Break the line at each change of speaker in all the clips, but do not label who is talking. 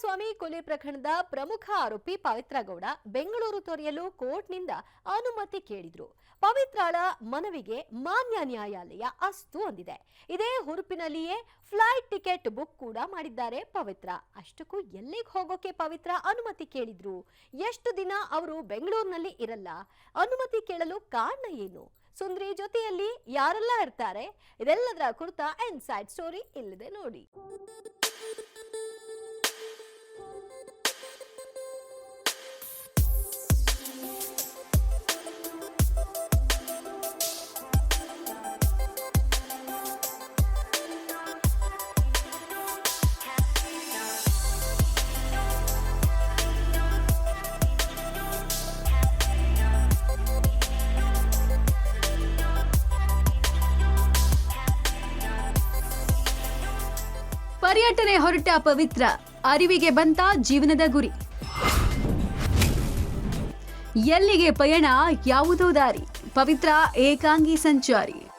ರೇಣುಕಾಸ್ವಾಮಿ ಕೊಲೆ ಪ್ರಕರಣದ ಪ್ರಮುಖ ಆರೋಪಿ ಪವಿತ್ರಗೌಡ ಬೆಂಗಳೂರು ತೊರೆಯಲು ಕೋರ್ಟ್ನಿಂದ ಅನುಮತಿ ಕೇಳಿದ್ರು. ಪವಿತ್ರಾಳ ಮನವಿಗೆ ಮಾನ್ಯ ನ್ಯಾಯಾಲಯ ಅಸ್ತು ಅಂದಿದೆ. ಇದೇ ಹುರುಪಿನಲ್ಲಿಯೇ ಫ್ಲೈಟ್ ಟಿಕೆಟ್ ಬುಕ್ ಕೂಡ ಮಾಡಿದ್ದಾರೆ ಪವಿತ್ರ. ಅಷ್ಟಕ್ಕೂ ಎಲ್ಲಿಗೆ ಹೋಗೋಕೆ ಪವಿತ್ರ ಅನುಮತಿ ಕೇಳಿದ್ರು? ಎಷ್ಟು ದಿನ ಅವರು ಬೆಂಗಳೂರಿನಲ್ಲಿ ಇರಲ್ಲ? ಅನುಮತಿ ಕೇಳಲು ಕಾರಣ ಏನು? ಸುಂದ್ರಿ ಜೊತೆಯಲ್ಲಿ ಯಾರೆಲ್ಲ ಇರ್ತಾರೆ? ಇದೆಲ್ಲದರ ಕುರಿತ ಇನ್ಸೈಡ್ ಸ್ಟೋರಿ ಇಲ್ಲಿದೆ ನೋಡಿ.
ಪರ್ಯಟನೆ ಹೊರಟ ಪವಿತ್ರ ಅರಿವಿಗೆ ಬಂತ ಜೀವನದ ಗುರಿ. ಎಲ್ಲಿಗೆ ಪಯಣ ಯಾವುದೋ ದಾರಿ. ಪವಿತ್ರ ಏಕಾಂಗಿ ಸಂಚಾರಿ.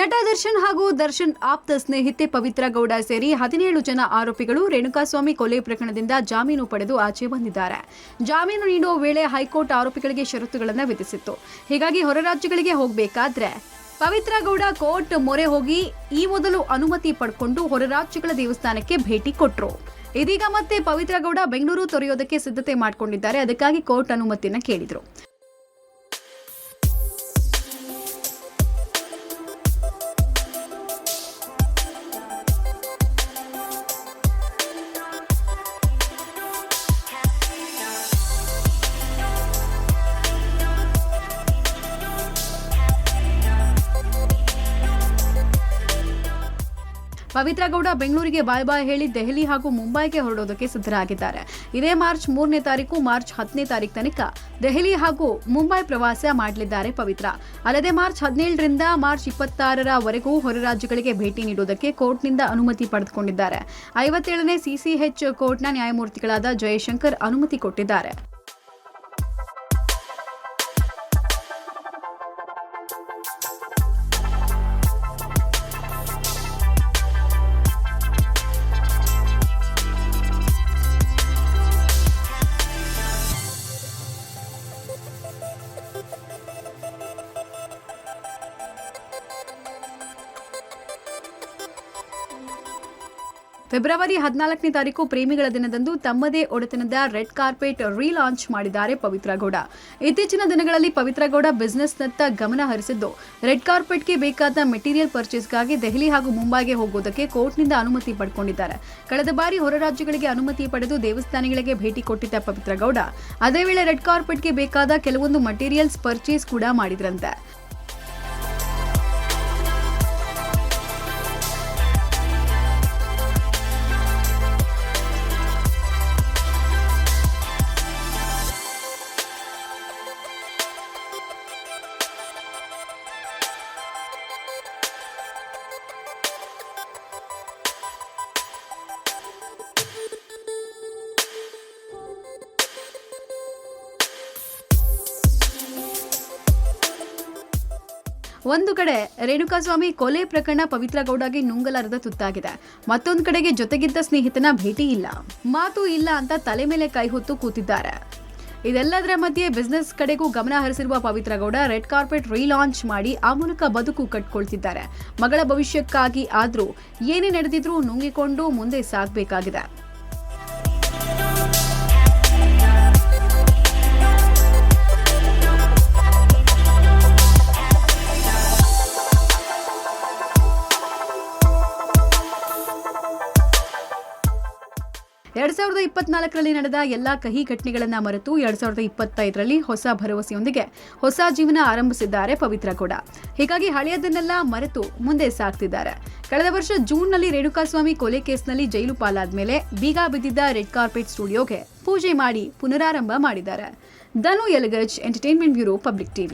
ನಟ ದರ್ಶನ್ ಹಾಗೂ ದರ್ಶನ್ ಆಪ್ತ ಸ್ನೇಹಿತೆ ಪವಿತ್ರ ಗೌಡ ಸೇರಿ ಹದಿನೇಳು ಜನ ಆರೋಪಿಗಳು ರೇಣುಕಾಸ್ವಾಮಿ ಕೊಲೆ ಪ್ರಕರಣದಿಂದ ಜಾಮೀನು ಪಡೆದು ಆಚೆ ಬಂದಿದ್ದಾರೆ. ಜಾಮೀನು ನೀಡುವ ವೇಳೆ ಹೈಕೋರ್ಟ್ ಆರೋಪಿಗಳಿಗೆ ಷರತ್ತುಗಳನ್ನು ವಿಧಿಸಿತ್ತು. ಹೀಗಾಗಿ ಹೊರ ರಾಜ್ಯಗಳಿಗೆ ಹೋಗಬೇಕಾದ್ರೆ ಪವಿತ್ರ ಗೌಡ ಕೋರ್ಟ್ ಮೊರೆ ಹೋಗಿ ಈ ಮೊದಲು ಅನುಮತಿ ಪಡ್ಕೊಂಡು ಹೊರ ರಾಜ್ಯಗಳ ದೇವಸ್ಥಾನಕ್ಕೆ ಭೇಟಿ ಕೊಟ್ಟರು ಇದೀಗ ಮತ್ತೆ ಪವಿತ್ರ ಗೌಡ ಬೆಂಗಳೂರು ತೊರೆಯೋದಕ್ಕೆ ಸಿದ್ಧತೆ ಮಾಡಿಕೊಂಡಿದ್ದಾರೆ. ಅದಕ್ಕಾಗಿ ಕೋರ್ಟ್ ಅನುಮತಿಯನ್ನ ಕೇಳಿದ್ರು. ಪವಿತ್ರ ಗೌಡ ಬೆಂಗಳೂರಿಗೆ ಬಾಯ್ ಬಾಯ್ ಹೇಳಿ ದೆಹಲಿ ಹಾಗೂ ಮುಂಬೈಗೆ ಹೊರಡೋದಕ್ಕೆ ಸಿದ್ಧರಾಗಿದ್ದಾರೆ. ಇದೇ ಮಾರ್ಚ್ ಮೂರನೇ ತಾರೀಕು ಮಾರ್ಚ್ ಹತ್ತನೇ ತಾರೀಕು ತನಕ ದೆಹಲಿ ಹಾಗೂ ಮುಂಬೈ ಪ್ರವಾಸ ಮಾಡಲಿದ್ದಾರೆ ಪವಿತ್ರ. ಅಲ್ಲದೆ ಮಾರ್ಚ್ ಹದಿನೇಳರಿಂದ ಮಾರ್ಚ್ ಇಪ್ಪತ್ತಾರರವರೆಗೂ ಹೊರ ರಾಜ್ಯಗಳಿಗೆ ಭೇಟಿ ನೀಡುವುದಕ್ಕೆ ಕೋರ್ಟ್ನಿಂದ ಅನುಮತಿ ಪಡೆದುಕೊಂಡಿದ್ದಾರೆ. ಐವತ್ತೇಳನೇ ಸಿಸಿಎಚ್ ಕೋರ್ಟ್ನ ನ್ಯಾಯಮೂರ್ತಿಗಳಾದ ಜಯಶಂಕರ್ ಅನುಮತಿ ಕೊಟ್ಟಿದ್ದಾರೆ. ಫೆಬ್ರವರಿ ಹದಿನಾಲ್ಕನೇ ತಾರೀಕು ಪ್ರೇಮಿಗಳ ದಿನದಂದು ತಮ್ಮದೇ ಒಡೆತನದ ರೆಡ್ ಕಾರ್ಪೆಟ್ ರೀಲಾಂಚ್ ಮಾಡಿದ್ದಾರೆ ಪವಿತ್ರ ಗೌಡ. ಇತ್ತೀಚಿನ ದಿನಗಳಲ್ಲಿ ಪವಿತ್ರ ಗೌಡ ಬಿಸ್ನೆಸ್ನತ್ತ ಗಮನ ಹರಿಸಿದ್ದು. ರೆಡ್ ಕಾರ್ಪೆಟ್ಗೆ ಬೇಕಾದ ಮೆಟೀರಿಯಲ್ ಪರ್ಚೇಸ್ಗಾಗಿ ದೆಹಲಿ ಹಾಗೂ ಮುಂಬೈಗೆ ಹೋಗುವುದಕ್ಕೆ ಕೋರ್ಟ್ನಿಂದ ಅನುಮತಿ ಪಡ್ಕೊಂಡಿದ್ದಾರೆ. ಕಳೆದ ಬಾರಿ ಹೊರ ರಾಜ್ಯಗಳಿಗೆ ಅನುಮತಿ ಪಡೆದು ದೇವಸ್ಥಾನಗಳಿಗೆ ಭೇಟಿ ಕೊಟ್ಟಿದ್ದ ಪವಿತ್ರ ಗೌಡ, ಅದೇ ವೇಳೆ ರೆಡ್ ಕಾರ್ಪೆಟ್ಗೆ ಬೇಕಾದ ಕೆಲವೊಂದು ಮಟೀರಿಯಲ್ಸ್ ಪರ್ಚೇಸ್ ಕೂಡ ಮಾಡಿದ್ರಂತೆ. ಒಂದು ಕಡೆ ರೇಣುಕಾಸ್ವಾಮಿ ಕೊಲೆ ಪ್ರಕರಣ ಪವಿತ್ರ ಗೌಡಗೆ ನುಂಗಲಾರದ ತುತ್ತಾಗಿದೆ. ಮತ್ತೊಂದು ಕಡೆಗೆ ಜೊತೆಗಿದ್ದ ಸ್ನೇಹಿತನ ಭೇಟಿ ಇಲ್ಲ. ಮಾತು ಇಲ್ಲ ಅಂತ ತಲೆ ಮೇಲೆ ಕೈ ಹೊತ್ತು ಕೂತಿದ್ದಾರೆ. ಇದೆಲ್ಲದರ ಮಧ್ಯೆ ಬಿಸ್ನೆಸ್ ಕಡೆಗೂ ಗಮನ ಹರಿಸಿರುವ Pavithra Gowda red carpet relaunch ಮಾಡಿ ಆ ಮೂಲಕ ಬದುಕು ಕಟ್ಕೊಳ್ತಿದ್ದಾರೆ. ಮಗಳ ಭವಿಷ್ಯಕ್ಕಾಗಿ ಆದರೂ ಏನೇ ನಡೆದಿದ್ರೂ ನುಂಗಿಕೊಂಡು ಮುಂದೆ ಸಾಗಬೇಕಾಗಿದೆ. ಎರಡ್ ಸಾವಿರದ ಇಪ್ಪತ್ನಾಲ್ಕರಲ್ಲಿ ನಡೆದ ಎಲ್ಲಾ ಕಹಿ ಘಟನೆಗಳನ್ನ ಮರೆತು ಎರಡ್ ಸಾವಿರದ ಇಪ್ಪತ್ತೈದರಲ್ಲಿ ಹೊಸ ಭರವಸೆಯೊಂದಿಗೆ ಹೊಸ ಜೀವನ ಆರಂಭಿಸಿದ್ದಾರೆ ಪವಿತ್ರ ಕೂಡ. ಹೀಗಾಗಿ ಹಳೆಯದನ್ನೆಲ್ಲ ಮರೆತು ಮುಂದೆ ಸಾಗ್ತಿದ್ದಾರೆ. ಕಳೆದ ವರ್ಷ ಜೂನ್ನಲ್ಲಿ ರೇಣುಕಾಸ್ವಾಮಿ ಕೊಲೆ ಕೇಸ್ನಲ್ಲಿ ಜೈಲು ಪಾಲಾದ್ಮೇಲೆ ಬೀಗ ಬಿದ್ದಿದ್ದ ರೆಡ್ ಕಾರ್ಪೆಟ್ ಸ್ಟುಡಿಯೋಗೆ ಪೂಜೆ ಮಾಡಿ ಪುನರಾರಂಭ ಮಾಡಿದ್ದಾರೆ. ಧನು ಯಲಗಜ್ ಎಂಟರ್ಟೈನ್ಮೆಂಟ್ ಬ್ಯೂರೋ ಪಬ್ಲಿಕ್ ಟಿವಿ.